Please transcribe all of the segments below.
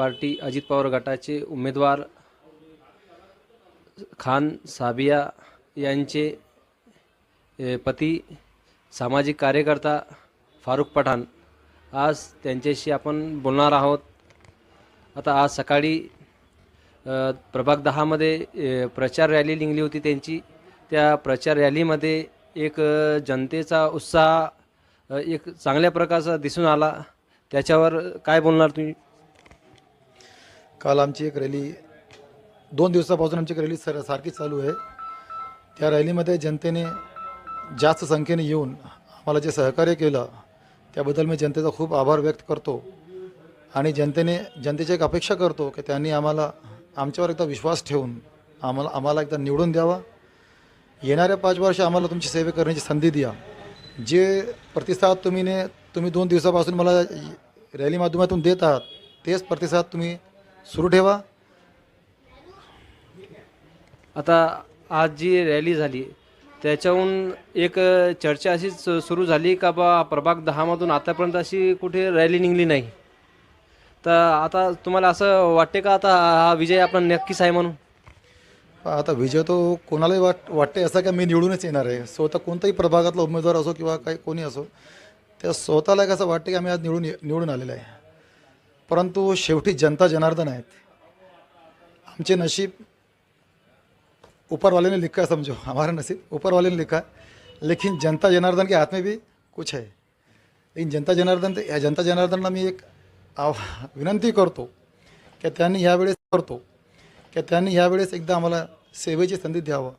Party Ajit Pawar गटाचे उमेदवार खान साबिया यांचे पती सामाजिक कार्यकर्ता फारुख पठाण. आज त्यांच्याशी आपण बोलणार आहोत. आता आज सकाळी प्रभाग दहामध्ये प्रचार रॅली निघली होती त्यांची. त्या प्रचार रॅलीमध्ये एक जनतेचा उत्साह एक चांगल्या प्रकारचा दिसून आला. त्याच्यावर काय बोलणार तुम्ही? काल आमची एक रॅली दोन दिवसापासून आमची एक रॅली सर सारखी चालू आहे. त्या रॅलीमध्ये जनतेने जास्त संख्येने येऊन आम्हाला जे सहकार्य केलं त्याबद्दल मी जनतेचा खूप आभार व्यक्त करतो. आणि जनतेने जनतेची एक अपेक्षा करतो की त्यांनी आम्हाला आमच्यावर एकदा विश्वास ठेवून आम्हाला आम्हाला एकदा निवडून द्यावा. येणाऱ्या पाच वर्ष आम्हाला तुमची सेवा करण्याची संधी द्या. जे प्रतिसाद तुम्ही ने तुम्ही दोन दिवसापासून मला रॅली माध्यमातून देत आहात तेच प्रतिसाद तुम्ही सुरू ठेवा. आता आज जी रॅली झाली त्याच्याहून एक चर्चा अशीच सुरू झाली का बा प्रभाग दहामधून आतापर्यंत अशी कुठे रॅली निघली नाही. तर आता तुम्हाला असं वाटते का आता हा विजय आपण नक्कीच आहे म्हणून? आता विजय तो कोणालाही वाट वाटते असं का मी निवडूनच येणार आहे. स्वतः कोणताही प्रभागातला उमेदवार असो किंवा काही कोणी असो त्या स्वतःला एक असं वाटते की आम्ही आज निवडून निवडून आलेलं आहे. परंतु शेवटी जनता जनार्दन आहेत. आमचे नशीब ऊपर वाले ने लिखा है समझो हमारा नसीब ऊपर वाले ने लिखा. लेकिन जनता जनार्दन के हाथ में भी कुछ है. लेकिन जनता जनार्दन या जनता जनार्दनला मी एक आव विनंती करतो की त्यांनी ह्यावेळेस करतो की त्यांनी ह्यावेळेस एकदा आम्हाला सेवेची संधी द्यावं.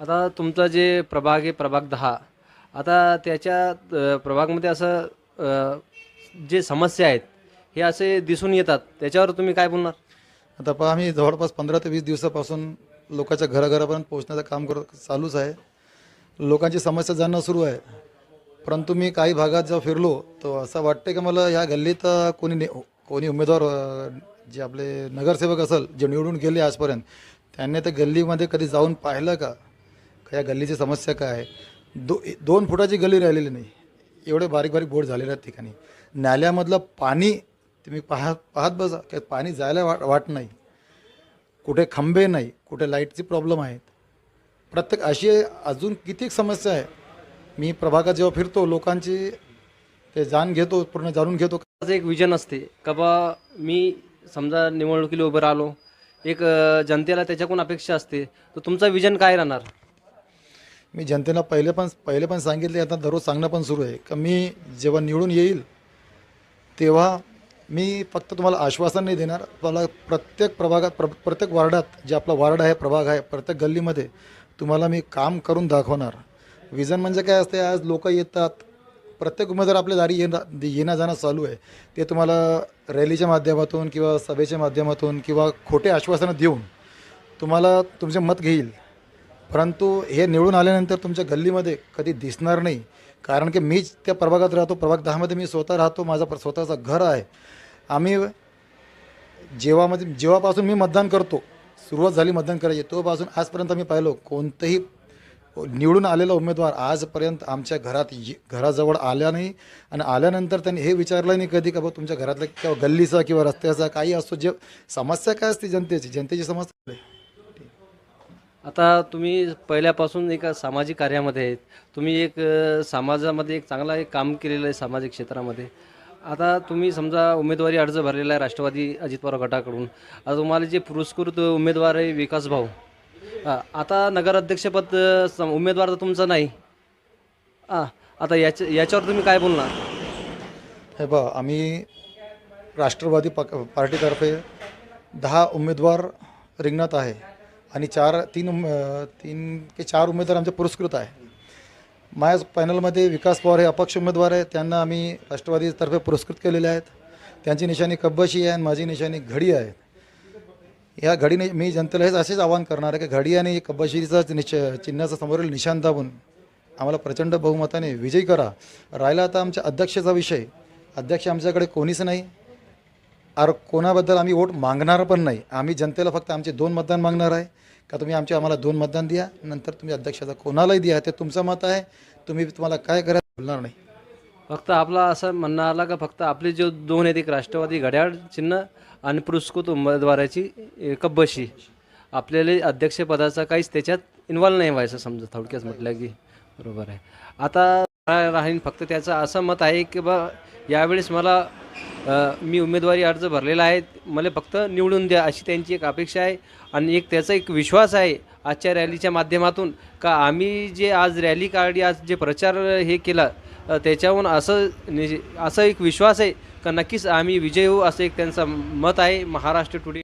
आता तुमचा जे प्रभाग आहे प्रभाग दहा. आता त्याच्या प्रभागमध्ये असं जे समस्या आहेत हे असे दिसून येतात. त्याच्यावर तुम्ही काय बोलणार? आता पहा आम्ही जवळपास पंधरा ते वीस दिवसापासून लोकांच्या घराघरापर्यंत पोहोचण्याचं काम करत चालूच आहे. लोकांची समस्या जाणं सुरू आहे. परंतु मी काही भागात जेव्हा फिरलो तर असं वाटतं की मला ह्या गल्लीत कोणी ने कोणी उमेदवार जे आपले नगरसेवक असेल जे निवडून गेले आजपर्यंत त्यांनी त्या गल्लीमध्ये कधी जाऊन पाहिलं का? का या गल्लीची समस्या काय आहे? दो दोन फुटाची गल्ली राहिलेली नाही. एवढे बारीक बारीक बोर्ड झालेले आहेत ठिकाणी. नाल्यामधलं पाणी तुम्ही पाहत पाहत बसा. की पाणी जायला वाट वाट नाही. कुठे खंबे नाही कुठे लाईटची प्रॉब्लेम आहेत. प्रत्येक अशी अजून किती समस्या आहे. मी प्रभागात जेव्हा फिरतो लोकांची ते जाण घेतो पूर्ण जाणून घेतो. माझं एक विजन असते. का बा मी समजा निवडणुकीला उभं राहिलो एक जनतेला त्याच्याकडून अपेक्षा असते. तर तुमचा विजन काय राहणार? मी जनतेला पहिले पण पहिले पण सांगितले आता दररोज सांगणं पण सुरू आहे. का मी जेव्हा निवडून येईल तेव्हा मी फक्त तुम्हाला आश्वासन नाही देणार. मला प्रत्येक प्रभागात प्र प्रत्येक वार्डात जे आपला वार्ड आहे प्रभाग आहे प्रत्येक गल्लीमध्ये तुम्हाला मी काम करून दाखवणार. विजन म्हणजे काय असते आज लोक येतात. प्रत्येक उमेदवार आपल्या दारी येणं येणं जाणं चालू आहे. ते तुम्हाला रॅलीच्या माध्यमातून किंवा सभेच्या माध्यमातून किंवा खोटे आश्वासनं देऊन तुम्हाला तुमचे मत घेईल. परंतु हे निवडून आल्यानंतर तुमच्या गल्लीमध्ये कधी दिसणार नाही. कारण की मीच त्या प्रभागात राहतो प्रभाग दहामध्ये मी स्वतः राहतो माझा प्र- घर आहे. आम्ही जेव्हामध्ये जेव्हापासून मी मतदान करतो सुरुवात झाली मतदान करायची तोपासून आजपर्यंत मी पाहिलो कोणतंही निवडून आलेला उमेदवार आजपर्यंत आमच्या घरात ये- घराजवळ आल्या नाही. आणि आल्यानंतर त्यांनी हे विचारलं नाही कधी का बाबा तुमच्या घरातल्या किंवा गल्लीचा किंवा रस्त्याचा काही असतो जे समस्या काय असते जनतेची? जनतेची समस्या आता तुम्ही पहिल्यापासून एका सामाजिक कार्यामध्ये आहेत. तुम्ही एक अ, समाजामध्ये एक चांगला एक काम केलेलं आहे सामाजिक क्षेत्रामध्ये. आता तुम्ही समजा उमेदवारी अर्ज भरलेला आहे राष्ट्रवादी अजित पवार गटाकडून. आता तुम्हाला जे पुरस्कृत उमेदवार आहे विकास भाऊ. हा, आता नगराध्यक्षपद अ, सम- उमेदवार तर तुमचा नाही. हा, आता याच्या याच्यावर तुम्ही काय बोलणार? हे बा आम्ही राष्ट्रवादी पक पार्टीतर्फे दहा उमेदवार रिंगणात आहे. आणि चार तीन उम- तीन ते चार उमेदवार आमचे पुरस्कृत आहे. माझ्या पॅनलमध्ये विकास पवार हे अपक्ष उमेदवार आहेत. त्यांना आम्ही राष्ट्रवादीतर्फे पुरस्कृत केलेले आहेत. त्यांची निशाणी कब्बशी आहे आणि माझी निशाणी घडी आहे. या घडीने मी जनतेला हेच असेच आवाहन करणार आहे की घडी आणि कब्बशीचा निश चिन्हाचा समोरील निशाण दाबून आम्हाला प्रचंड बहुमताने विजयी करा. राहिला आता आमच्या अध्यक्षाचा विषय. अध्यक्ष आमच्याकडे कोणीच नाही. अर कोणाबद्दल आम्ही वोट मागणार पण नाही. आम्ही जनतेला फक्त आमचे दोन मतदान मागणार आहे. का तुम्ही आमचे आम्हाला दोन मतदान द्या नंतर तुम्ही अध्यक्षाचा कोणालाही द्या. ते तुमचं मत आहे. तुम्ही तुम्हाला काय करायचं बोलणार नाही. फक्त आपला असं म्हणणं आला का फक्त आपले जे दोन आहेत एक राष्ट्रवादी घड्याळ चिन्ह आणि पुरस्कृत उमेदवाराची कब्बशी. आपल्याला अध्यक्षपदाचा काहीच त्याच्यात इन्व्हॉल्व नाही व्हायचं समजा थोडक्यात म्हटलं की बरोबर आहे. आता राहीन फक्त त्याचं असं मत आहे की बा यावेळेस मला मी उमेदवारी अर्ज भरलेला आहे. मला फक्त निवडून द्या अशी त्यांची एक अपेक्षा आहे. आणि एक त्याचा एक विश्वास आहे आजच्या रॅलीच्या माध्यमातून का आम्ही जे आज रॅली काढली आज जे प्रचार हे केला त्याच्याहून असं निज- असं एक विश्वास आहे का नक्कीच आम्ही विजय होऊ असं एक त्यांचं मत आहे. महाराष्ट्र टुडे